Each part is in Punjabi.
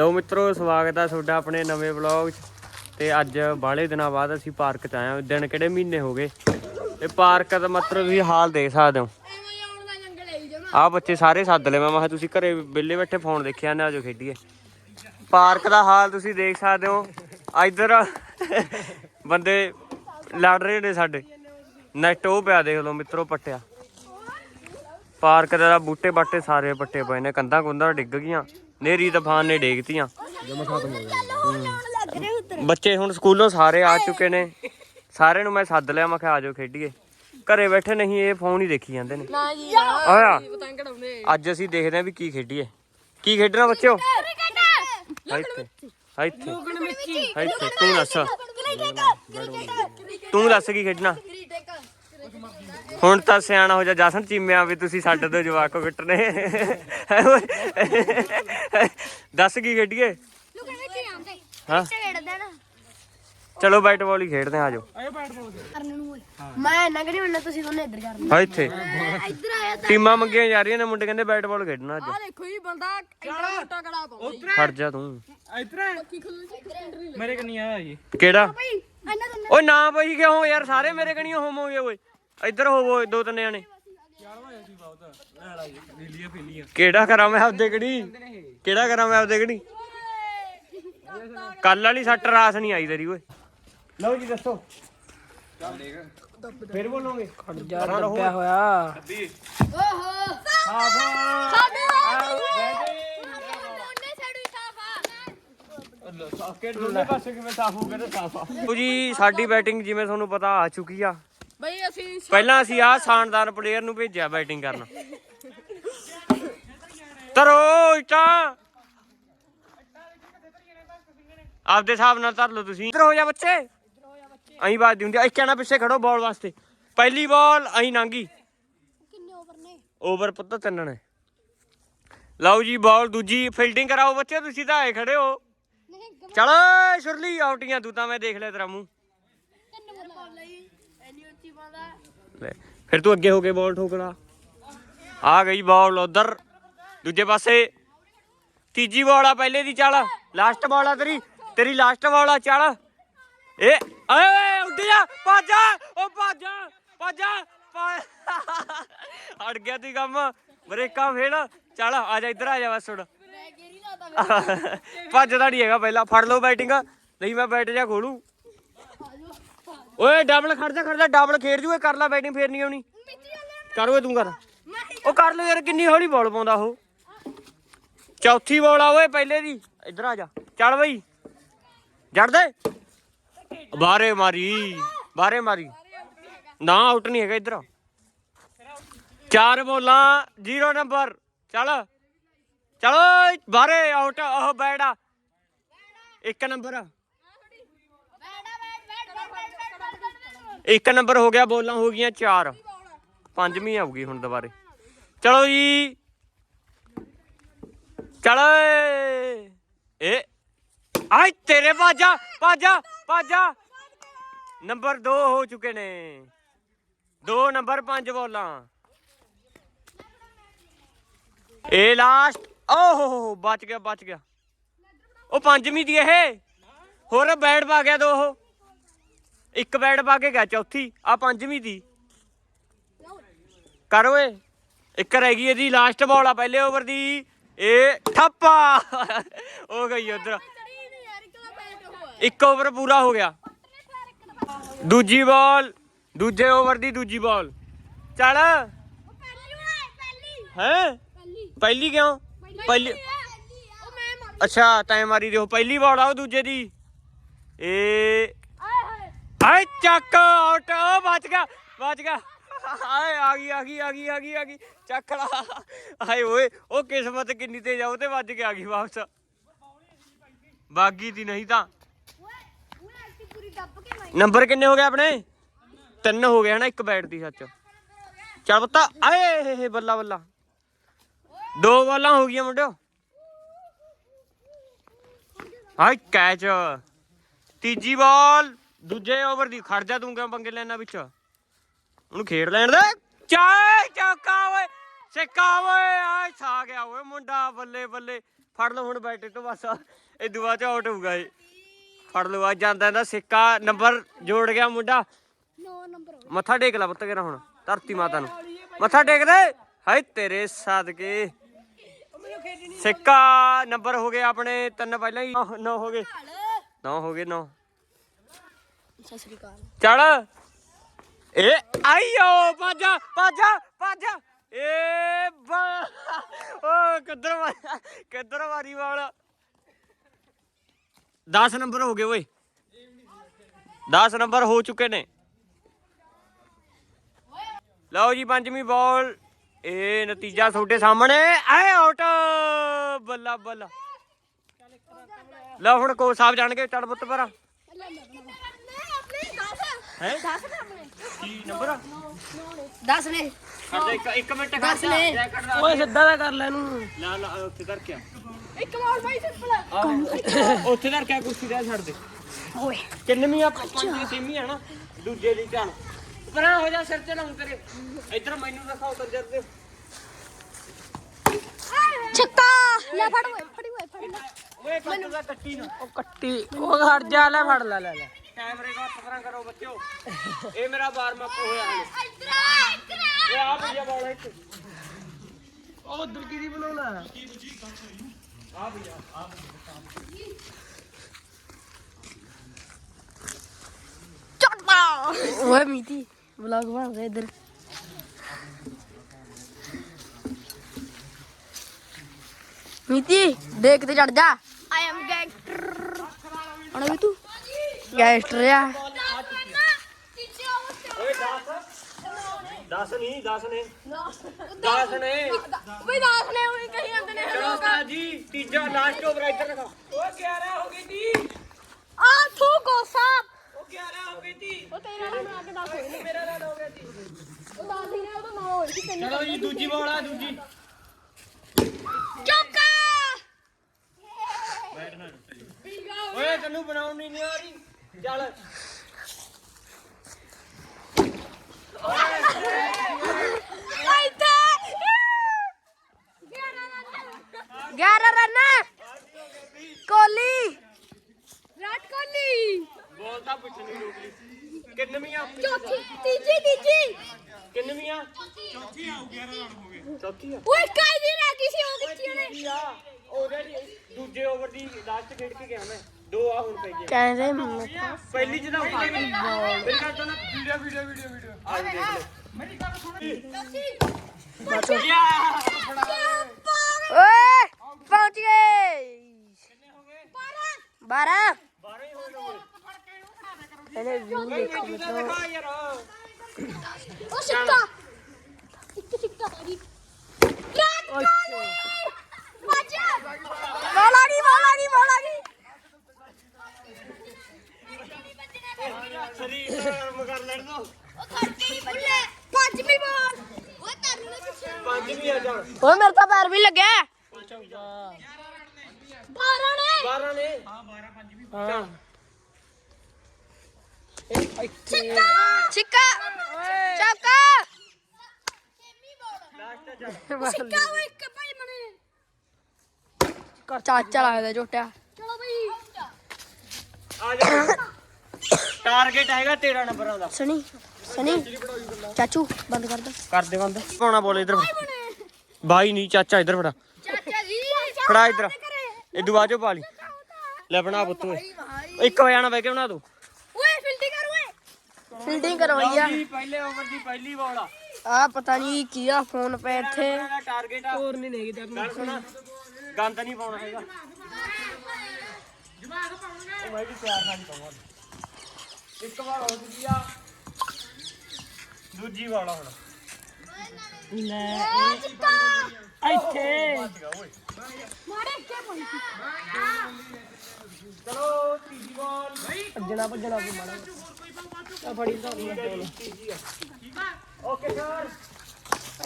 ਲਓ ਮਿੱਤਰੋ, ਸਵਾਗਤ ਹੈ ਤੁਹਾਡਾ ਆਪਣੇ ਨਵੇਂ ਵਲੌਗ 'ਚ। ਤੇ ਅੱਜ ਬਾਹਲੇ ਦਿਨਾਂ ਬਾਅਦ ਅਸੀਂ ਪਾਰਕ 'ਚ ਆਏ ਹਾਂ ਦਿਨ ਕਿਹੜੇ ਮਹੀਨੇ ਹੋ ਗਏ? ਇਹ ਪਾਰਕ ਦਾ ਮਤਲਬ ਤੁਸੀਂ ਹਾਲ ਦੇਖ ਸਕਦੇ ਹੋ। ਐਵੇਂ ਆਹ ਬੱਚੇ ਸਾਰੇ ਸੱਦ ਲਏ। ਮੈਂ ਕਿਹਾ ਤੁਸੀਂ ਘਰੇ ਵਿਹਲੇ ਬੈਠੇ ਫੋਨ ਦੇਖਿਆ ਨਾ, ਆਜੋ ਖੇਡੀਏ। ਪਾਰਕ ਦਾ ਹਾਲ ਤੁਸੀਂ ਦੇਖ ਸਕਦੇ ਹੋ। ਇੱਧਰ ਬੰਦੇ ਲੜ ਰਹੇ ਨੇ ਸਾਡੇ। ਨੈਟ ਉਹ ਪਿਆ, ਦੇਖ ਲਓ ਮਿੱਤਰੋ, ਪੱਟਿਆ। ਪਾਰਕ ਦਾ ਬੂਟੇ ਬਾਟੇ ਸਾਰੇ ਪੱਟੇ ਪਏ ਨੇ। ਕੰਧਾਂ ਕੁੰਧਾਂ ਡਿੱਗ ਗਈਆਂ। ਨੇਰੀ ਤੂਫਾਨ ਨੇ ਡੇਗਤੀਆਂ। ਬੱਚੇ ਹੁਣ ਸਕੂਲੋਂ ਸਾਰੇ ਆ ਚੁੱਕੇ ਨੇ। ਸਾਰਿਆਂ ਨੂੰ ਮੈਂ ਸੱਦ ਲਿਆ ਮੈਂ ਕਿਹਾ ਆਜੋ ਖੇਡੀਏ। ਘਰੇ ਬੈਠੇ ਨਹੀਂ ਇਹ ਫੋਨ ਹੀ ਦੇਖੀ ਜਾਂਦੇ ਨੇ। ਨਾ ਜੀ ਆਇਆ? ਪਤੰਗ ਅੱਜ ਅਸੀਂ ਦੇਖਦੇ ਹਾਂ ਵੀ ਕੀ ਖੇਡੀਏ। ਕੀ ਖੇਡਣਾ ਬੱਚਿਓ? ਇੱਥੇ। ਤੂੰ ਦੱਸ। ਤੂੰ ਦੱਸ ਕੀ ਖੇਡਣਾ? ਹੁਣ ਤਾਂ ਸਿਆਣਾ ਹੋ ਜਾ ਜਸਨ ਚੀਮਿਆ ਵੀ ਤੁਸੀਂ ਸਾਡੇ ਤੋਂ ਜਵਾਕ ਓਏ? ਦੱਸ ਕੀ ਖੇਡੀਏ? ਹਾਂ। ਚਲੋ ਬੈਟ ਬਾਲ ਹੀ ਖੇਡਦੇ ਹਾਂ ਆਜੋ ਨੂੰ ਮੈਂ ਨਗੜੀ ਮੰਨਾ ਤੁਸੀਂ ਦੋਨੇ ਇੱਧਰ ਕਰਨਾ ਹਾਂ ਇੱਥੇ। ਇੱਧਰ ਆਇਆ ਟੀਮਾਂ ਮੰਗੀਆਂ ਜਾ ਰਹੀਆਂ ਨੇ ਮੁੰਡੇ ਕਹਿੰਦੇ ਬੈਟ ਬਾਲ ਖੇਡਣਾ ਅੱਜ। ਆ ਦੇਖੋ ਜੀ ਬੰਦਾ ਇੰਨਾ ਮੋਟਾ ਕੜਾ ਪਾਉਂਦਾ ਖੜ ਜਾ ਤੂੰ। ਮੇਰੇ ਕਨੀ ਆਇਆ ਜੀ। ਕਿਹੜਾ? ਭਾਈ ਇਹਨਾਂ ਦੋਨੇ ਓਏ ਨਾ ਬਈ ਕਿਉਂ ਯਾਰ ਸਾਰੇ ਮੇਰੇ ਕਣੀ ਹੋਮੋਗੇ ਓਏ। ਇੱਧਰ ਹੋਵੋ ਦੋ ਤਿੰਨ ਜਣੇ। ਕਿਹੜਾ ਕਰਾਂ ਮੈਂ ਆਪਦੇ ਕਣੀ ਕਿਹੜਾ ਕਰਾਂ ਮੈਂ ਆਪਦੇ ਕਣੀ ਕੱਲ ਵਾਲੀ ਸੱਟ ਰਾਸ ਨਹੀਂ ਆਈ ਤੇਰੀ ਓਏ। ਲਓ ਜੀ ਦੱਸੋ। ਫਿਰ ਬੋਲੋਗੇ? ਜਾ ਹੋਇਆ। ਓਹੋ ਸਾਫ਼ ਜੀ ਸਾਡੀ ਬੈਟਿੰਗ ਜਿਵੇਂ ਤੁਹਾਨੂੰ ਪਤਾ ਆ ਚੁੱਕੀ ਆ। ਬਈ ਅਸੀਂ ਪਹਿਲਾਂ ਅਸੀਂ ਆ। ਸ਼ਾਨਦਾਰ ਪਲੇਅਰ ਨੂੰ ਭੇਜਿਆ ਬੈਟਿੰਗ ਕਰਨ। ਤਰੋ ਇਟਾ। ਆਪਦੇ ਹਿਸਾਬ ਨਾਲ ਧਰ ਲਓ ਤੁਸੀਂ। ਇੱਧਰ ਹੋ ਜਾ ਬੱਚੇ। ਅਹੀਂ ਬਾਤ ਦੀ ਹੁੰਦੀ। ਇੱਕ ਕਹਿਣਾ ਪਿੱਛੇ ਖੜੋ ਬਾਲ ਵਾਸਤੇ। ਪਹਿਲੀ ਬਾਲ ਅਹੀਂ ਨਾਂਗੀ ਕਿੰਨੇ ਓਵਰ ਨੇ? ਓਵਰ ਪੁੱਤ ਤਿੰਨ ਨੇ। ਲਓ ਜੀ ਬਾਲ ਦੂਜੀ ਫੀਲਡਿੰਗ ਕਰਾਓ ਬੱਚੇ। ਤੁਸੀਂ ਤਾਂ ਆਏ ਖੜੇ ਹੋ। ਚਲ ਸ਼ੁਰਲੀ ਆਊਟੀਆਂ ਤੂੰ ਤਾਂ ਮੈਂ ਦੇਖ ਲਿਆ ਤੇਰਾ ਮੂੰਹ। ਕਿੰਨੇ ਬੋਲ ਲਈ ਲੈ ਫਿਰ ਤੂੰ ਅੱਗੇ ਹੋ ਕੇ ਬਾਲ ਠੋਕਣਾ। ਆ ਗਈ ਬਾਲ ਉਧਰ। ਦੂਜੇ ਪਾਸੇ। ਤੀਜੀ ਬਾਲ ਆ ਪਹਿਲੇ ਦੀ ਚੱਲ। ਲਾਸਟ ਬਾਲ ਆ ਤੇਰੀ। ਤੇਰੀ ਲਾਸਟ ਬਾਲ ਆ ਚੱਲ। ਏ ਓਏ ਉੱਡ ਜਾ। ਭੱਜ। ਜਾ ਓ ਭੱਜ। ਜਾ ਭੱਜ। ਜਾ ਅੜ ਗਿਆ ਤੀ ਕੰਮ। ਬ੍ਰੇਕਾਂ ਫੇਲ ਚੱਲ ਆ ਜਾ ਇੱਧਰ ਆ ਜਾ ਬਸ ਹੁਣ। ਭੱਜਦਾ ਨਹੀਂ ਹੈਗਾ ਪਹਿਲਾਂ। ਫੜ ਲਓ ਬੈਟਿੰਗ। ਨਹੀਂ ਮੈਂ ਬੈਟ ਜਾ ਖੋਲੂ। ਓਏ ਡਬਲ ਖੜ ਜਾ ਖੜ ਜਾ ਡਬਲ ਖੇਡ ਜੂਏ ਕਰ ਲੈ ਬੈਟਿੰਗ ਫੇਰ ਨਹੀਂ ਆਉਣੀ। ਕਰ ਓਏ ਤੂੰ ਕਰ। ਉਹ ਕਰ ਲੈ ਯਾਰ, ਕਿੰਨੀ ਹੌਲੀ ਬਾਲ ਪਾਉਂਦਾ ਉਹ। ਚੌਥੀ ਬਾਲ ਆ ਓਏ ਪਹਿਲੇ ਦੀ। ਇੱਧਰ ਆ ਜਾ। ਚੱਲ ਬਈ। ਜੜ ਦੇ। ਬਾਰੇ ਮਾਰੀ। ਬਾਰੇ ਮਾਰੀ। ਨਾ ਆਊਟ ਨਹੀਂ ਹੈਗਾ ਇੱਧਰ। ਚਾਰ ਬੋਲਾਂ ਜ਼ੀਰੋ ਨੰਬਰ ਚੱਲ। ਚਲੋ ਬਾਰੇ ਆਊਟ ਉਹ ਬੈੜਾ ਇੱਕ ਨੰਬਰ ਬੈਠਾ ਬੈਠ ਬੈਠ ਬੈਠ ਬੈਠ ਬੈਠ ਇੱਕ ਨੰਬਰ ਹੋ ਗਿਆ, ਬੋਲਾਂ ਹੋ ਗਈਆਂ ਚਾਰ। ਪੰਜਵੀਂ ਆਊਗੀ ਹੁਣ ਦੁਬਾਰੇ। ਚਲੋ ਜੀ। ਚਲ ਏ। ਆਈ ਤੇਰੇ ਬਾਜਾ ਬਾਜਾ ਬਾਜਾ। ਨੰਬਰ 2 ਹੋ ਚੁੱਕੇ ਨੇ। 2 ਨੰਬਰ 5 ਬੋਲਾਂ। ਇਹ ਲਾਸਟ। ਓਹ ਬਚ ਗਿਆ ਬਚ ਗਿਆ। ਉਹ ਪੰਜਵੀਂ ਦੀ ਇਹ। ਹੋਰ ਬੈਟ ਪਾ ਗਿਆ ਦੋ, ਉਹ। ਇੱਕ ਬੈਟ ਪਾ ਕੇ ਗਿਆ, ਚੌਥੀ ਆ ਪੰਜਵੀਂ ਦੀ। ਕਰ ਓਏ। ਇੱਕ ਰਹਿ ਗਈ ਇਹਦੀ ਲਾਸਟ ਬਾਲ ਆ, ਪਹਿਲੇ ਓਵਰ ਦੀ। ਇਹ ਠੱਪਾ। ਹੋ ਗਈ ਉਧਰ। ਇੱਕ ਓਵਰ ਪੂਰਾ ਹੋ ਗਿਆ। ਦੂਜੀ ਬਾਲ ਦੂਜੇ ਓਵਰ ਦੀ ਦੂਜੀ ਬਾਲ ਚੱਲ। ਉਹ ਪਹਿਲੀ ਹੈ? ਪਹਿਲੀ ਕਿਉਂ? ਪਹਿਲੀ ਅੱਛਾ ਟਾਈਮ ਮਾਰੀ ਦਿਓ। ਪਹਿਲੀ ਬਾਲ ਆ ਉਹ ਦੂਜੇ ਦੀ। ਇਹ ਆਏ ਚੱਕ ਆਊਟ ਉਹ ਬਚ ਗਿਆ ਬਚ ਗਿਆ। ਆਏ, ਆ ਗਈ ਆ ਗਈ ਆ ਗਈ ਆ ਗਈ ਆ ਗਈ। ਚੱਕ ਆਏ ਓਏ ਉਹ ਕਿਸਮਤ ਕਿੰਨੀ ਤੇ ਜਾਓ ਤੇ ਵੱਜ ਕੇ ਆ ਗਈ ਵਾਪਸ। ਬਾਗੀ ਦੀ ਨਹੀਂ ਤਾਂ। ਨੰਬਰ ਕਿੰਨੇ ਹੋ ਗਏ ਆਪਣੇ? ਤਿੰਨ ਹੋ ਗਏ, ਹਨਾ, ਇੱਕ ਬੈਟ ਦੀ, ਸੱਚ। ਚੱਲ ਪੁੱਤਾ, ਆਏ ਬੱਲਾ ਬੱਲਾ। ਦੋ ਬਾਲਾਂ ਹੋ ਗਈਆਂ, ਮੁੰਡਿਓ। High catch. ਤੀਜੀ ਬਾਲ। ਦੂਜੇ ਓਵਰ ਦੀ ਖੜ ਜਾ ਤੂੰ ਕਿਉਂ ਪੰਗੇ ਲੈਣਾ ਵਿੱਚ? ਉਹਨੂੰ ਖੇਡ ਲੈਣ ਦੇ। ਚਾਏ ਚੌਕਾ ਓਏ ਸਿੱਕਾ ਓਏ ਆ ਛਾ ਗਿਆ ਓਏ ਮੁੰਡਾ ਬੱਲੇ ਬੱਲੇ। ਫੜ ਲਓ ਹੁਣ ਬੈਟੇ ਤੋਂ ਬਸ ਇਹ ਦੁਆ ਚ ਆਊਟ ਹੋਊਗਾ ਇਹ। ਫੜ ਲਓ ਆ ਜਾਂਦਾ ਇਹਦਾ ਸਿੱਕਾ ਨੰਬਰ ਜੋੜ ਗਿਆ ਮੁੰਡਾ। 9 ਨੰਬਰ ਹੋ ਮੱਥਾ ਟੇਕ ਲੈ ਪੁੱਤ ਕਿਹੜਾ ਹੁਣ ਧਰਤੀ ਮਾਤਾ ਨੂੰ। ਮੱਥਾ ਟੇਕ ਦੇ। ਹਾਏ ਤੇਰੇ ਸਦਕੇ। ਸਿੱਕਾ ਨੰਬਰ ਹੋ ਗਏ ਆਪਣੇ ਤਿੰਨ ਪਹਿਲਾਂ ਹੀ। 9 ਹੋ ਗਏ। 9 ਹੋ ਗਏ 9 ਸਤਿ ਸ੍ਰੀ ਅਕਾਲ। ਚੜ ਏ ਆਈਓ ਪਾਜਾ ਪਾਜਾ ਪਾਜਾ ਏ ਬਾ ਓ ਕਿੱਧਰ ਮਾਰਿਆ ਕਿੱਧਰ ਮਾਰੀ ਵਾਲ? 10 ਨੰਬਰ ਹੋ ਗਏ ਓਏ। 10 ਨੰਬਰ ਹੋ ਚੁੱਕੇ ਨੇ। ਲਓ ਜੀ ਪੰਜਵੀਂ ਬਾਲ। ਇਹ ਨਤੀਜਾ ਤੁਹਾਡੇ ਸਾਹਮਣੇ। ਐ ਆਊਟ ਬੱਲਾ ਬੱਲਾ। ਲਓ ਹੁਣ ਕੋ ਸਾਹਿਬ ਜਾਣਗੇ ਚੜ ਪੁੱਤ ਪਰ ਹੈ? ਕੀ ਨੰਬਰ ਆ? 10 ਨੇ ਕਰ ਦੇ ਇੱਕ ਇੱਕ ਮਿੰਟ ਕਰ ਦੱਸ ਲੈ। ਜੈਕਟ ਲਾ ਓਏ ਸਿੱਧਾ ਦਾ ਕਰ ਲੈ ਇਹਨੂੰ। ਲਾ ਲਾ ਉੱਥੇ ਧਰ ਕੇ ਆ। ਇੱਕ ਵਾਰ ਬਾਈ ਸਿੰਪਲ। ਆਹ, ਉੱਥੇ ਧਰ ਕੇ ਆ, ਕੁਰਸੀ ਦਾ ਛੱਡ ਦੇ। ਓਏ। ਕਿੰਨਵੀਂ ਆ ਪੰਜਵੀਂ ਛੇਵੀਂ ਆ ਨਾ। ਦੂਜੇ ਦੀ ਚੱਲ ਪਰਾਂ ਹੋ ਜਾ ਸਿਰ ਤੇ ਲਾਉਂ ਤੇਰੇ। ਇੱਧਰ ਮੈਨੂੰ ਦਿਖਾਓ ਕੰਜਰ ਦੇ। ਛੱਕਾ। ਲੈ ਫੜ ਓਏ ਫੜੀ ਓਏ ਫੜ। ਲੈ ਓਏ ਕੱਟ ਦਾ ਕੱਟੀ ਨਾ। ਉਹ ਕੱਟੀ। ਉਹ ਹਟ ਜਾ ਲੈ ਫੜ ਲੈ ਲੈ ਲੈ। ਕੈਮਰੇ ਦਾ ਪਰਾਂ ਕਰੋ ਬੱਚਿਓ। ਇਹ ਮੇਰਾ ਵਾਰਮ ਅਪ ਹੋਇਆ ਹਲੇ। ਇੱਧਰ ਆ ਇੱਧਰ ਆ। ਇਹ ਆ ਭਈਆ ਬਾਲ ਇੱਥੇ ਉਹ ਉਧਰ ਕੀ ਦੀ ਬਣਾਉਣਾ? ਚੱਪਾ ਓਏ ਮੀਤੀ ਵਲੌਗ ਬਣ ਰਿਹਾ ਇੱਧਰ। ਮੀਤੀ ਦੇਖ ਤੇ ਚੜ ਜਾ। ਆਈ ਐਮ ਗੈਂਗਸਟਰ ਹੁਣ ਵੀ ਤੂੰ ਗੈਂਗਸਟਰ ਆ? ਓਏ 10 10 ਨਹੀਂ 10 ਨੇ। 10 ਨੇ। ਬਈ ਦਾਸ ਨੇ ਉਹੀ ਕਹੀ ਜਾਂਦੇ ਨੇ ਚਲੋ ਉਸਤਾਦ ਜੀ ਤੀਜਾ ਲਾਸਟ ਓਵਰ ਇੱਧਰ ਦਿਖਾ ਓ 11 ਹੋ ਗਈ ਤੀ। ਆ ਥੂ ਗੋਸਾ ਉਹ 11 ਹੋ ਗਈ ਤੀ। ਉਹ ਤੇਰਾ ਨਾਮ ਆ ਕੇ ਦੱਸ। ਹੋਏ ਨੇ ਮੇਰਾ ਨਾਲ ਹੋ ਗਿਆ ਤੀ। ਉਹ ਦੱਸ ਹੀ ਨੇ ਉਹ ਤਾਂ ਨਾ ਹੋਈ ਸੀ ਤੈਨੂੰ ਚਲੋ ਜੀ ਦੂਜੀ ਬਾਲ ਆ ਦੂਜੀ। ਚੌਕਾ ਓਏ ਤੈਨੂੰ ਬਣਾਉਣੀ ਨਹੀਂ ਆ ਰਹੀ ਚੱਲ। 11 ਰਨ। ਕੋਹਲੀ। ਵਿਰਾਟ ਕੋਹਲੀ। ਬੋਲ ਤਾਂ ਪੁੱਛਣੀ ਰੋਕ ਲਈ ਕਿੰਨਵੀਂ ਆ ਚੌਥੀ। ਤੀਜੀ ਤੀਜੀ। ਕਿੰਨਵੀਂ ਆ ਚੌਥੀ ਆ 11 ਰਨ ਹੋ ਗਏ। ਚੌਥੀ ਆ। ਓਏ ਕਾਈ ਦੀ ਰਹਿ ਗਈ ਸੀ ਉਹ ਕਿੱਥੇ ਨੇ ਕੀ ਆ। ਉਹਦੇ ਦੂਜੇ ਓਵਰ ਦੀ ਲਾਸਟ ਖੇਡ ਕੇ ਗਿਆ ਮੈਂ। ਦੋ ਆ ਹੁਣ ਪੈ ਗਏ ਕਹਿੰਦੇ ਪਹਿਲੀ ਚ ਤਾਂ ਉੱਤੇ ਮੇਰੀ ਗੱਲ ਤੋਂ ਨਾ ਵੀਡੀਓ ਵੀਡੀਓ ਵੀਡੀਓ। ਵੀਡੀਓ ਆ? ਦੇਖ ਲੈ ਯਾ ਓਏ ਪਹੁੰਚ ਗਏ ਕਿੰਨੇ ਹੋ? ਗਏ। 12 ਬਾਰਾਂ। ਹੀ ਹੋ ਗਏ ਇਹਨੇ ਵਿਊ ਦੇਖੋ ਦਿਖਾ ਯਾਰ। ਉਹ ਸਿੱਕਾ ਇੱਕ ਸਿੱਕਾ ਵਿਰਾਟ ਕੋਹਲੀ ਵਾਜਾ ਬੋਲਾ ਨਹੀਂ ਬੋਲਾ ਨਹੀਂ ਬੋਲਾ ਨਹੀਂ ਸਰੀਰ ਨਰਮ ਕਰ ਲੈਣ ਦੋ ਉਹ ਖੜਕੇ ਨਹੀਂ ਬੱਲੇ ਪੰਜਵੀਂ ਬਾਲ ਓਏ ਕਰਨ ਨੂੰ ਪੰਜਵੀਂ ਆ ਜਾ ਓਏ ਮੇਰੇ ਤਾਂ ਪੈਰ ਵੀ ਲੱਗਿਆ 12 ਨੇ। 12 ਨੇ। ਹਾਂ। ਸਿੱਕਾ। ਸਿੱਕਾ। ਚੌਕਾ। ਲਾਸਟ ਜਾ ਸਿੱਕਾ ਉਹ ਇੱਕ ਭਾਈ ਮਨੇ। ਚਾਚਾ ਲੱਗਦਾ ਝੋਟਿਆ ਚਲੋ ਬਈ। ਆ ਜਾ। ਟਾਰਗੇਟ ਹੈਗਾ 13 ਨੰਬਰਾਂ ਦਾ। ਸਣੀ ਸਣੀ। ਚਾਚੂ ਬੰਦ ਕਰ ਦੋ। ਕਰ ਦੇ ਬੰਦ। ਪਾਉਣਾ ਬੋਲ ਇਧਰ ਬਾਈ ਨਹੀਂ ਚਾਚਾ ਇਧਰ ਫੜਾ। ਚਾਚਾ ਜੀ ਫੜਾ ਇਧਰ। ਇਹ ਦੁਆਜੋ ਪਾ ਲਈ ਲੈ ਬਣਾ ਪੁੱਤ ਓਏ। ਇੱਕ ਹੋ ਜਾਣਾ ਬੈ ਕੇ ਬਣਾ ਦੋ। ਓਏ ਫੀਲਡਿੰਗ ਕਰ ਓਏ। ਫੀਲਡਿੰਗ ਕਰਵਾਈ ਆ। ਜੀ ਪਹਿਲੇ ਓਵਰ ਦੀ ਪਹਿਲੀ ਬਾਲ ਆ। ਆ ਪਤਾ ਨਹੀਂ ਕੀ ਆ ਫੋਨ ਪੇ ਇੱਥੇ। ਇਹਦਾ ਟਾਰਗੇਟ ਆ। ਹੋਰ ਨਹੀਂ ਗੱਲ ਸੁਣ। ਗੰਦ ਨਹੀਂ ਪਾਉਣਾ ਹੈਗਾ। ਉਹ ਮੈਂ ਵੀ ਪਿਆਰ ਨਾਲ ਹੀ ਪਾਉਂਗਾ ਇੱਕ ਵਾਰ ਹੋ ਚੁੱਕੀ ਆ। ਦੂਜੀ ਵਾਰ ਆ ਹੁਣ। ਲੈ ਚਿੱਕਾ ਇੱਥੇ। ਮਾਰੇ ਅੱਗੇ ਪਈ ਚਲੋ ਤੀਜੀ ਬਾਲ ਭੱਜਣਾ ਭੱਜਣਾ ਕੋ ਮਾੜਾ ਆ ਫੜੀ ਤਾਂ ਤੀਜੀ ਆ। Okay sir.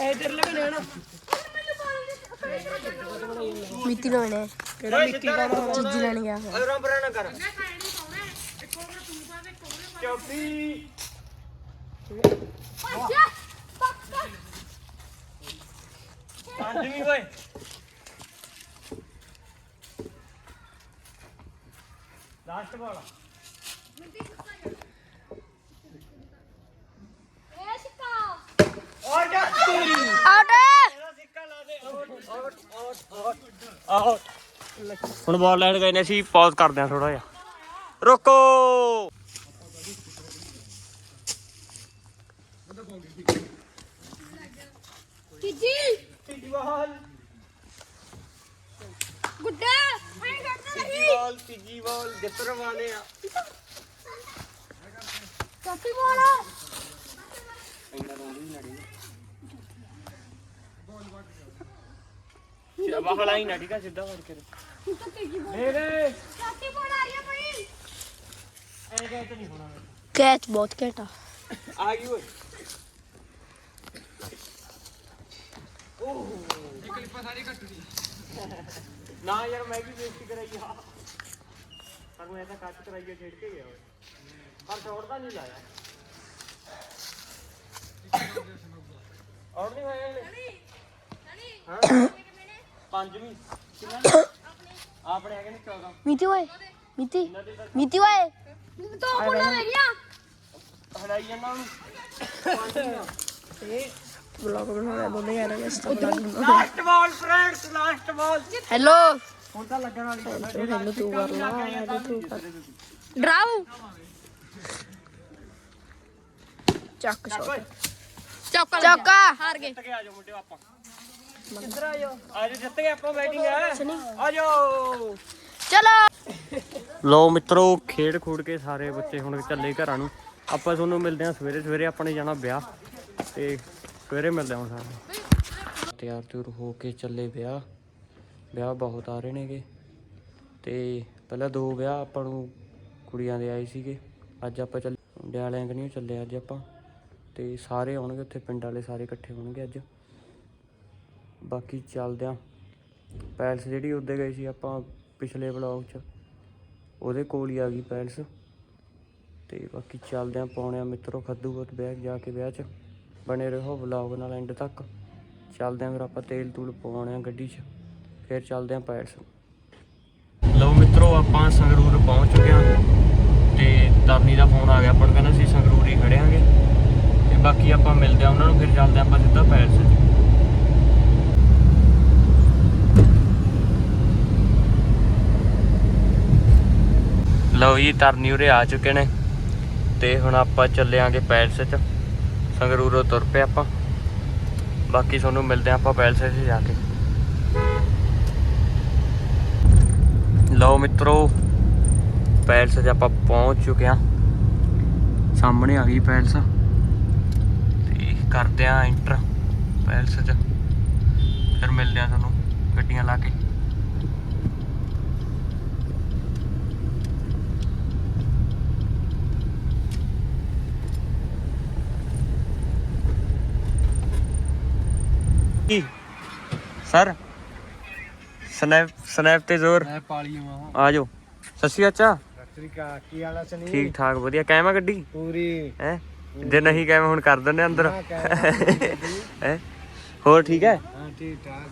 ਇਧਰ ਲੱਗਣੇ ਨਾ। ਮਿੱਟੀ ਲੈਣੇ ਕਿਹੜਾ ਮਿੱਟੀ ਦਾ ਚੀਜ਼ੀ ਲੈਣ ਗਿਆ। ਅਗਰਾਂ ਬਰਾਂ ਨਾ ਕਰ ਚੌਥੀ ਪੰਜਵੀਂ ਓਏ। ਲਾਸਟ ਬਾਲ ਇਹ ਸਿੱਕਾ। ਔਰ ਜਾ ਆਊਟ ਇਹਦਾ ਸਿੱਕਾ ਲਾ ਦੇ। ਆਊਟ ਆਊਟ ਆਊਟ ਆਊਟ ਹੁਣ ਬਾਲ ਲੈਣ ਗਏ ਨੇ ਅਸੀਂ ਪਾਜ਼ ਕਰਦੇ ਹਾਂ ਥੋੜਾ ਜਿਹਾ। ਰੁਕੋ ਤੀਜੀ ਤੀਜੀ ਬਾਲ ਗੁੱਡਾ ਐਂ ਕਰਦਾ ਤੀਜੀ ਨਹੀਂ ਬਾਲ ਤੀਜੀ ਬਾਲ ਜਿੱਤਰ ਵਾਲੇ ਆ ਕਾਫੀ ਬੋਲਾ ਬਾਹਰ ਆਈ ਨਾ ਠੀਕ ਆ ਸਿੱਧਾ ਵੜ ਕੇ ਹੁਣ ਤਾਂ ਤੀਜੀ ਬੋਲ ਦੇ ਦੇ ਕਾਫੀ ਬੋਲ ਆ ਰਹੀ ਹੈ ਬਈ ਐ ਕਹਿ ਤੇ ਨਹੀਂ ਹੋਣਾ ਆ ਗਈ ਓਏ ਨਾ ਯਾਰ ਮੈਂ ਵੀ ਬੇਇੱਜ਼ਤੀ ਕਰਾਈ ਆ। ਪਰ ਮੈਂ ਤਾਂ ਕੱਟ ਕਰਾਈਏ ਛੇੜ ਕੇ ਗਿਆ ਓਏ ਪਰ ਛੋੜਦਾ ਨਹੀਂ ਲਾਇਆ। ਔਰ ਨਹੀਂ ਹੋਇਆ ਇਹਨੇ ਹਾਂ। ਪੰਜਵੀਂ। ਕਿੰਨਾ? ਨੇ? ਆਪਣੇ ਹੈਗੇ ਨੇ 14 ਮਿਤੀ ਓਏ ਮਿਤੀ ਮਿਤੀ ਓਏ। ਦੋ ਬੋਲਾਂ ਰਹਿ ਗਈਆਂ ਹਲਾਈ ਜਾਂਦਾ ਉਹਨੂੰ ਬਲੌਗ ਬਣਾਉਣਾ ਬੋਲੇ ਯਾਰ ਇਸ ਤੋਂ last ball friends last ball hello ਹੁਣ ਤਾਂ ਲੱਗਣ ਵਾਲੀ ਹੈ ਹੈਲੋ ਤੂੰ ਕਰ ਲਾ ਹੈਲੋ ਤੂੰ ਕਰ ਚੱਕ ਡਰਾਉ ਚੱਕ ਓਏ ਚੌਕਾ ਚੌਕਾ ਹਾਰ ਗਏ ਜਿੱਤ ਕੇ ਆ ਜਾਓ ਮੁੰਡਿਓ ਆਪਾਂ ਕਿੱਧਰ ਆ ਜਾਓ ਆ ਜਾਓ ਜਿੱਤ ਗਏ ਆਪਾਂ ਬੈਟਿੰਗ ਹੈ ਆ ਜਾਓ ਚਲੋ ਲੋ ਮਿੱਤਰੋ ਖੇਡ ਖੂਡ ਕੇ ਸਾਰੇ ਬੱਚੇ ਹੁਣ ਚੱਲੇ ਘਰਾਂ ਨੂੰ ਆਪਾਂ ਤੁਹਾਨੂੰ ਮਿਲਦੇ ਹਾਂ ਸਵੇਰੇ ਸਵੇਰੇ ਆਪਾਂ ਨੇ ਜਾਣਾ ਵਿਆਹ ਤੇ ਸਵੇਰੇ ਮਿਲਦੇ ਹਾਂ ਹੁਣ ਸਾਰੇ। ਤਿਆਰ ਤਿਉਰ ਹੋ ਕੇ ਚੱਲੇ ਵਿਆਹ। ਵਿਆਹ ਬਹੁਤ ਆ ਰਹੇ ਨੇਗੇ। ਤੇ ਪਹਿਲਾਂ ਦੋ ਵਿਆਹ ਆਪਾਂ ਨੂੰ ਕੁੜੀਆਂ ਦੇ ਆਏ ਸੀਗੇ। ਅੱਜ ਆਪਾਂ ਚੱਲ ਮੁੰਡਿਆਂ ਵਾਲਿਆਂ ਕਨੀ ਚੱਲੇ ਅੱਜ ਆਪਾਂ। ਤੇ ਸਾਰੇ ਆਉਣਗੇ ਉੱਥੇ, ਪਿੰਡ ਵਾਲੇ ਸਾਰੇ ਇਕੱਠੇ ਹੋਣਗੇ ਅੱਜ। ਬਾਕੀ ਚੱਲਦੇ ਆਂ। ਪੈਲਸ ਜਿਹੜੀ ਉੱਦੇ ਗਏ ਸੀ ਆਪਾਂ ਪਿਛਲੇ ਵਲੌਗ 'ਚ। ਉਹਦੇ ਕੋਲ ਹੀ ਆ ਗਈ ਪੈਲਸ। ਤੇ ਬਾਕੀ ਚੱਲਦੇ ਆਂ, ਪਾਉਣੇ ਆ ਮਿੱਤਰੋ ਖੱਦੂਬਤ ਵਿਆਹ ਜਾ ਕੇ ਵਿਆਹ 'ਚ। ਬਣੇ ਰਹੋ ਵਲੌਗ ਨਾਲ ਐਂਡ ਤੱਕ। ਚੱਲਦੇ ਆਂ ਫਿਰ ਆਪਾਂ ਤੇਲ ਤੂਲ ਪਵਾਉਣੇ ਆ ਗੱਡੀ 'ਚ, ਫਿਰ ਚੱਲਦੇ ਆਂ ਪੈਲਸ ਲਓ ਮਿੱਤਰੋ, ਆਪਾਂ ਸੰਗਰੂਰ ਪਹੁੰਚ ਚੁੱਕੇ ਆਂ ਤੇ ਤਰਨੀ ਦਾ ਫੋਨ ਆ ਗਿਆ ਆਪਾਂ ਨੂੰ, ਕਹਿੰਦਾ ਸੀ ਸੰਗਰੂਰ ਹੀ ਖੜਿਆਂਗੇ ਤੇ ਬਾਕੀ ਆਪਾਂ ਮਿਲਦੇ ਆਂ ਉਹਨਾਂ ਨੂੰ, ਫਿਰ ਚੱਲਦੇ ਆਂ ਆਪਾਂ ਸਿੱਧਾ ਪੈਲਸ 'ਚ। ਲਓ ਜੀ ਤਰਨੀ ਉਰੇ ਆ ਚੁੱਕੇ ਨੇ। ਤੇ ਹੁਣ ਆਪਾਂ ਚੱਲਿਆਂਗੇ ਪੈਲਸ 'ਚ। ਸੰਗਰੂਰੋਂ ਤੁਰ ਪਏ ਆਪਾਂ। ਬਾਕੀ ਤੁਹਾਨੂੰ ਮਿਲਦੇ ਆਂ ਆਪਾਂ ਪੈਲਸ 'ਚ ਜਾ ਕੇ। ਲਓ ਮਿੱਤਰੋ, ਪੈਲਸ 'ਚ ਆਪਾਂ ਪਹੁੰਚ ਚੁੱਕੇ ਆਂ ਸਾਹਮਣੇ ਆ ਗਈ ਪੈਲਸ। ਤੇ ਕਰਦੇ ਆਂ ਐਂਟਰ ਪੈਲਸ 'ਚ। ਫਿਰ ਮਿਲਦੇ ਆਂ ਤੁਹਾਨੂੰ ਗੱਡੀਆਂ ਲਾ ਕੇ। ਕੀ? ਸਰ? ਸਨੈਪ ਸਨੈਪ ਤੇ ਜ਼ੋਰ। ਮੈਂ ਪਾਲੀ ਆਵਾਂ ਆ ਜਾਓ। ਸ਼੍ਰੀ ਅਕਾਲ ਸਤਰੀਕਾ ਕੀ ਹਾਲ ਆ ਸਨੀ ਠੀਕ ਠਾਕ ਵਧੀਆ ਕਾਇਮ ਗੱਡੀ? ਪੂਰੀ। ਹੈ? ਜੇ ਨਹੀਂ ਕਾਇਮ ਹੁਣ ਕਰ ਦਿੰਦੇ ਅੰਦਰ। ਹਾਂ, ਕਾਇਮ ਹੈ? ਹੋਰ ਠੀਕ ਹੈ? ਹਾਂ ਠੀਕ ਠਾਕ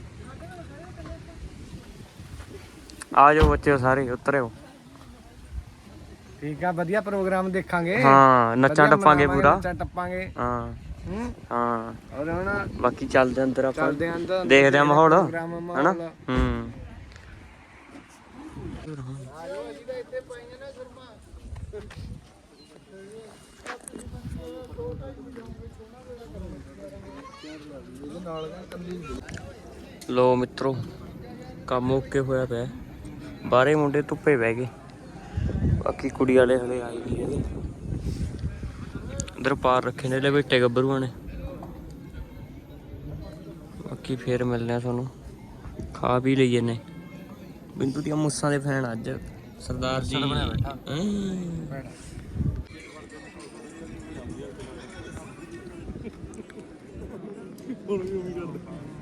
ਆ ਜਾਓ ਬੱਚਿਓ ਸਾਰੇ ਉਤਰਿਓ। ਠੀਕ ਆ ਵਧੀਆ ਪ੍ਰੋਗਰਾਮ ਦੇਖਾਂਗੇ। ਹਾਂ ਨੱਚਾਂ ਵਧੀਆ ਟੱਪਾਂਗੇ ਮਨਾਵਾਂਗੇ, ਪੂਰਾ। ਨੱਚਾਂ ਟੱਪਾਂਗੇ। ਹਾਂ। ਹੂੰ। ਹਾਂ ਔਰ ਹੁਣ ਬਾਕੀ ਚੱਲਦੇ ਆਂ ਅੰਦਰ ਆਪਾਂ। ਚੱਲਦੇ ਆਂ ਅੰਦਰ। ਦੇਖਦੇ ਆਂ ਮਾਹੌਲ। ਹਨਾ? ਹੂੰ। ਲੋ ਮਿੱਤਰੋ ਕੰਮ ਓਕੇ ਹੋਇਆ ਪਿਆ। ਬਾਹਰੇ ਮੁੰਡੇ ਧੁੱਪੇ ਬਹਿ ਗਏ। ਬਾਕੀ ਕੁੜੀ ਵਾਲੇ ਹਲੇ ਆਏ ਨਹੀਂ ਹੈਗੇ। ਉਧਰ ਪਾਰ ਰੱਖੇ ਨੇ ਲਵੇਟੇ ਗੱਭਰੂਆਂ ਨੇ। ਬਾਕੀ ਫੇਰ ਮਿਲਨੇ ਆ ਤੁਹਾਨੂੰ। ਖਾ ਵੀ ਲਈ ਜਨੇ ਬਿੰਦੂ ਦੀਆਂ ਮੁੱਸਾਂ ਦੇ ਫੈਨ ਅੱਜ। ਸਰਦਾਰ ਜੀ। ਬਣਿਆ ਬੈਠਾ। ਹੁਣ ਵੀ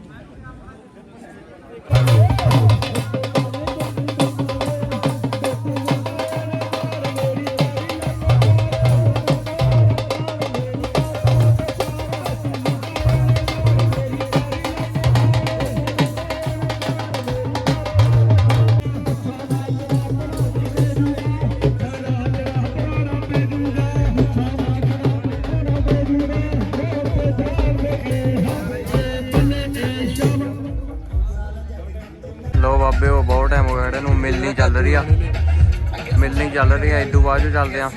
ਰਹੀ ਚੱਲਦੇ ਆ।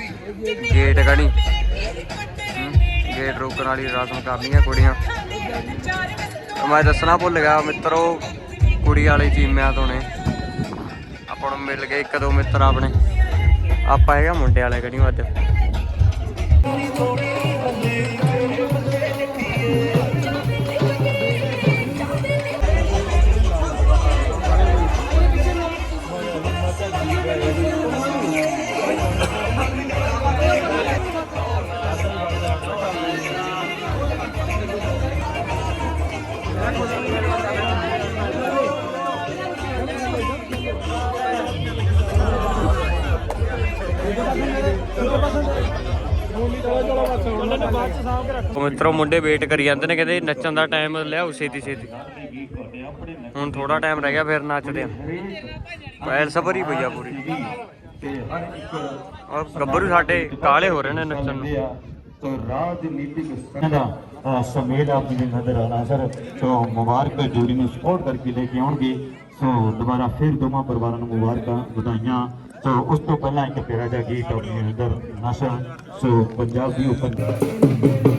ਗੇਟ ਕਣੀ ਗੇਟ ਰੋਕਣ ਵਾਲੀ ਰਸਮ ਕਰਨੀ ਕੁੜੀਆਂ। ਮੈਂ ਦੱਸਣਾ ਭੁੱਲ ਗਿਆ, ਮਿੱਤਰੋ, ਕੁੜੀ ਵਾਲੇ ਚੀਮਿਆਂ ਤੋਂ ਨੇ। ਆਪਾਂ ਨੂੰ ਮਿਲ ਗਏ ਇੱਕ ਦੋ ਮਿੱਤਰ ਆਪਣੇ। ਆਪਾਂ ਹੈਗਾ ਮੁੰਡੇ ਵਾਲੇ ਕਣੀ ਅੱਜ। ਮਿੱਤਰੋ ਮੁੰਡੇ ਵੇਟ ਕਰੀ ਜਾਂਦੇ ਨੇ, ਕਹਿੰਦੇ ਨੱਚਣ ਦਾ ਟਾਈਮ ਲਿਆਓ ਛੇਤੀ ਛੇਤੀ। ਹੁਣ ਥੋੜਾ ਟਾਈਮ ਰਹਿ ਗਿਆ, ਫਿਰ ਨੱਚਦੇ ਆ ਪੈਰ ਸਭਰੀ ਪਈ ਆ ਪੂਰੀ। ਔਰ ਗੱਭਰੂ ਸਾਡੇ ਕਾਲੇ ਹੋ ਰਹੇ ਨੇ ਨੱਚਣ ਨੂੰ। ਤੋਂ ਰਾਜਨੀਤਿਕ ਦਾ ਸਮੇਲ ਆਪ ਜੀ ਦੇ ਨਜ਼ਰ ਆਣਾ ਸਰ ਸੋ ਮੁਬਾਰਕ ਜੋੜੀ ਨੂੰ ਸਪੋਰਟ ਕਰਕੇ ਲੈ ਕੇ ਆਉਣਗੇ ਸੋ ਦੁਬਾਰਾ ਫਿਰ ਦੋਵਾਂ ਪਰਿਵਾਰਾਂ ਨੂੰ ਮੁਬਾਰਕਾਂ ਵਧਾਈਆਂ ਸੋ ਉਸ ਤੋਂ ਪਹਿਲਾਂ ਇੱਕ ਪਿਆਰਾ ਜਿਹਾ ਗੀਤ ਆਪਣੇ ਅੰਦਰ ਨਸ਼ਾ ਸੋ ਪੰਜਾਬ ਦੀ ਓਪਨ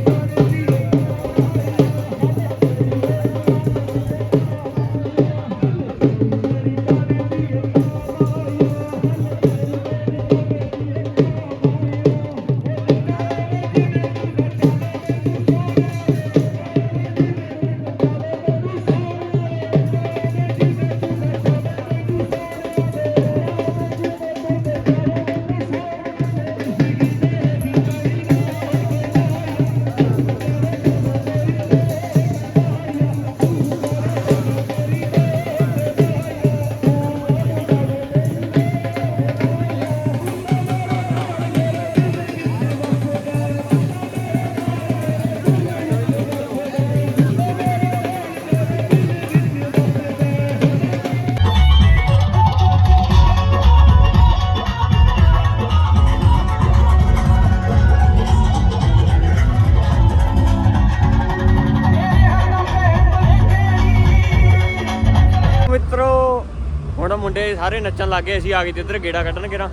ਮੁੰਡੇ ਸਾਰੇ ਨੱਚਣ ਲੱਗ ਗਏ ਅਸੀਂ ਆ ਗਏ ਤੇ ਇੱਧਰ ਗੇੜਾ ਕੱਢਣ ਗੇਰਾ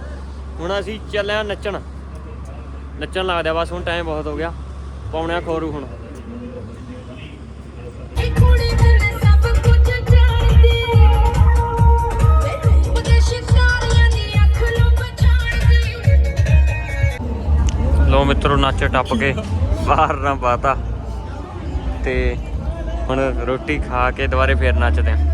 ਹੁਣ ਅਸੀਂ ਚੱਲੇ ਆ ਨੱਚਣ। ਨੱਚਣ ਲੱਗਦਾ ਬਸ ਹੁਣ ਟਾਈਮ ਬਹੁਤ ਹੋ ਗਿਆ। ਪਾਉਣਿਆ ਖੋਰੂ ਹੁਣ। ਲੋ ਮਿੱਤਰੋ ਨੱਚ ਟੱਪ ਕੇ ਬਾਹਰ ਨਾ ਪਾਤਾ ਤੇ ਹੁਣ ਰੋਟੀ ਖਾ ਕੇ ਦੁਬਾਰੇ ਫੇਰ ਨੱਚਦੇ ਆ।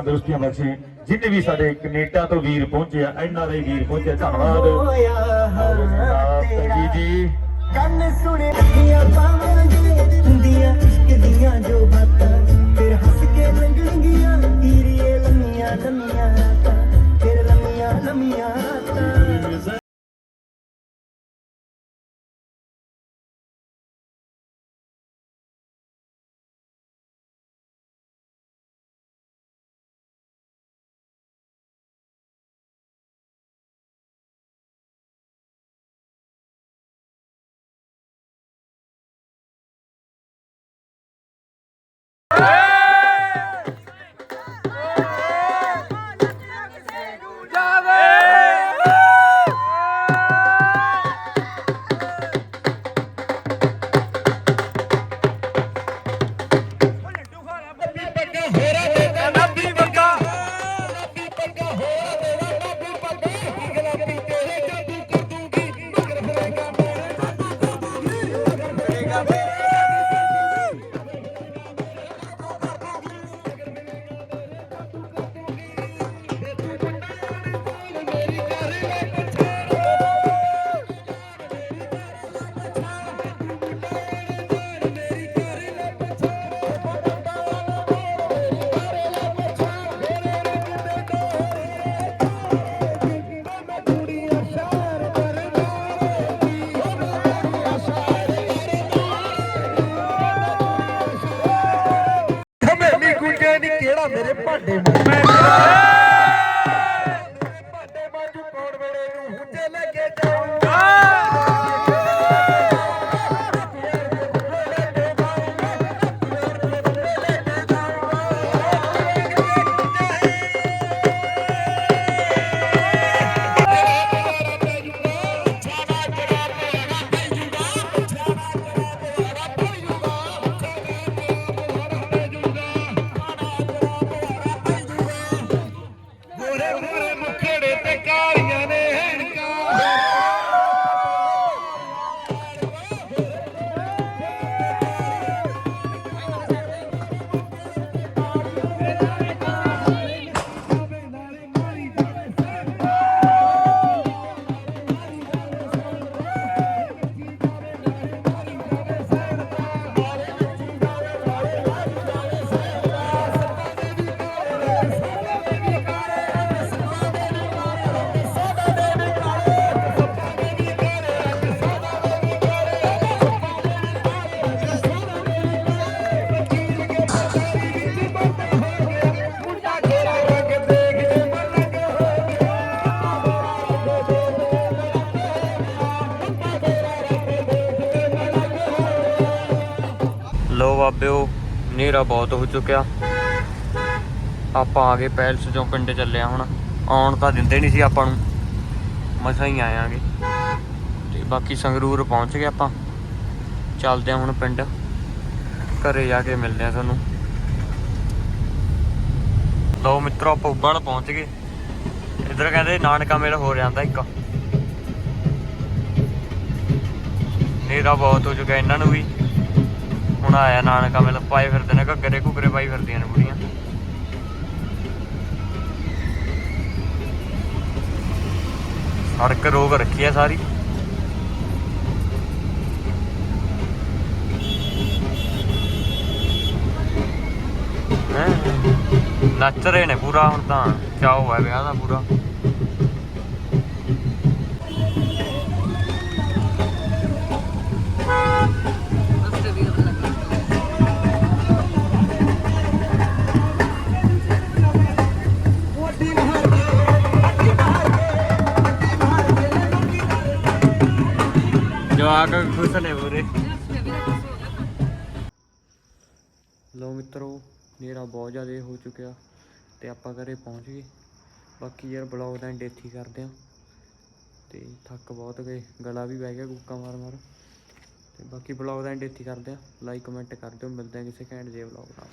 ਤੰਦਰੁਸਤੀਆਂ ਬਖਸ਼ੇ ਜਿੰਨੇ ਵੀ ਸਾਡੇ ਕੈਨੇਡਾ ਤੋਂ ਵੀਰ ਪਹੁੰਚੇ ਆ ਆਰ ਆਈ ਵੀਰ ਪਹੁੰਚੇ ਧੰਨਵਾਦ। ਜੀ ਜੀ। ਕੰਨ ਸੁਣੇ ਅੱਖੀਆਂ ਪਾਵਾਂਗੇ ਹੁੰਦੀਆਂ ਇਸ਼ਕ ਦੀਆਂ ਜੋ ਬਾਤਾਂ। ਫਿਰ ਹੱਸ ਕੇ ਲੰਘਣਗੀਆਂ ਹੀਰੀਏ ਲੰਮੀਆਂ ਲੰਮੀਆਂ ਰਾਤਾਂ। ਫਿਰ ਲੰਮੀਆਂ ਲੰਮੀਆਂ ਲੋ ਬਾਬਿਓ ਹਨੇਰਾ ਬਹੁਤ ਹੋ ਚੁੱਕਿਆ। ਆਪਾਂ ਆ ਗਏ ਪੈਲਸ ਚੋਂ ਪਿੰਡ ਚੱਲਿਆ ਹੁਣ। ਆਉਣ ਤਾਂ ਦਿੰਦੇ ਨਹੀਂ ਸੀ ਆਪਾਂ ਨੂੰ। ਮਸਾਂ ਹੀ ਆਇਆਂਗੇ। ਤੇ ਬਾਕੀ ਸੰਗਰੂਰ ਪਹੁੰਚ ਗਏ ਆਪਾਂ। ਚੱਲਦੇ ਆ ਹੁਣ ਪਿੰਡ। ਘਰੇ ਜਾ ਕੇ ਮਿਲਦੇ ਆ ਤੁਹਾਨੂੰ। ਲੋ ਮਿੱਤਰੋ, ਆਪਾਂ ਉੱਬਲ ਪਹੁੰਚ ਗਏ। ਇਧਰ ਕਹਿੰਦੇ ਨਾਨਕਾ ਮੇਲਾ ਹੋ ਜਾਂਦਾ ਇੱਕ। ਹਨੇਰਾ ਬਹੁਤ ਹੋ ਚੁੱਕਿਆ ਇਹਨਾਂ ਨੂੰ ਵੀ। ਹੁਣ ਆਇਆ ਨਾਨਕਾ ਮਿਲ, ਪਾਏ ਫਿਰਦੇ ਨੇ ਘੱਗਰੇ ਘੁੱਗਰੇ ਪਾਈ ਫਿਰਦੀਆਂ ਨੇ ਬੁੜੀਆਂ। ਸੜਕ ਰੋਕ ਰੱਖੀ ਆ ਸਾਰੀ। ਨੱਚ ਰਹੇ ਨੇ ਪੂਰਾ ਹੁਣ ਤਾਂ ਚਾਓ ਹੈ ਵਿਆਹ ਦਾ ਪੂਰਾ? ਜਵਾਕ ਖੁਸ਼ ਨੇ ਪੂਰੇ। ਲੋ ਮਿੱਤਰੋ, ਨੇਰਾ ਬਹੁਤ ਜ਼ਿਆਦਾ ਹੋ ਚੁੱਕਿਆ ਤੇ ਆਪਾਂ ਘਰੇ ਪਹੁੰਚ ਗਏ। ਬਾਕੀ ਯਾਰ ਬਲੌਗ ਦਾ ਐਂਡ ਇੱਥੇ ਕਰਦੇ ਆ ਤੇ ਥੱਕ ਬਹੁਤ ਗਏ, ਗਲਾ ਵੀ ਬਹਿ ਗਿਆ ਕੁੱਕਾ ਮਾਰ ਮਾਰ। ਤੇ ਬਾਕੀ ਬਲੌਗ ਦਾ ਐਂਡ ਇੱਥੇ ਕਰਦੇ ਆ ਲਾਈਕ ਕਮੈਂਟ ਕਰ ਦਿਓ, ਮਿਲਦੇ ਆ ਕਿਸੇ ਘੈਂਟ ਜੇ ਬਲੌਗ ਨਾਲ।